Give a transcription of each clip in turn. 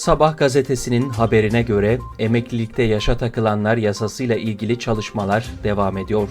Sabah gazetesinin haberine göre emeklilikte yaşa takılanlar yasasıyla ilgili çalışmalar devam ediyor.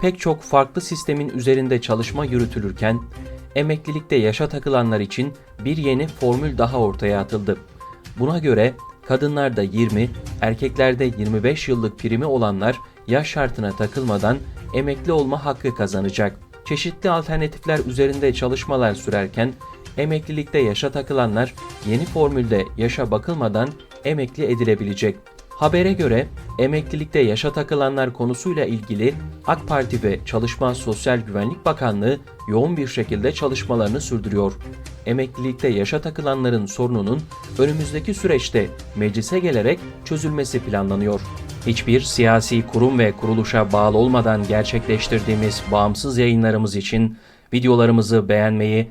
Pek çok farklı sistemin üzerinde çalışma yürütülürken emeklilikte yaşa takılanlar için bir yeni formül daha ortaya atıldı. Buna göre kadınlarda 20, erkeklerde 25 yıllık primi olanlar yaş şartına takılmadan emekli olma hakkı kazanacak. Çeşitli alternatifler üzerinde çalışmalar sürerken emeklilikte yaşa takılanlar yeni formülde yaşa bakılmadan emekli edilebilecek. Habere göre emeklilikte yaşa takılanlar konusuyla ilgili AK Parti ve Çalışma Sosyal Güvenlik Bakanlığı yoğun bir şekilde çalışmalarını sürdürüyor. Emeklilikte yaşa takılanların sorununun önümüzdeki süreçte meclise gelerek çözülmesi planlanıyor. Hiçbir siyasi kurum ve kuruluşa bağlı olmadan gerçekleştirdiğimiz bağımsız yayınlarımız için videolarımızı beğenmeyi,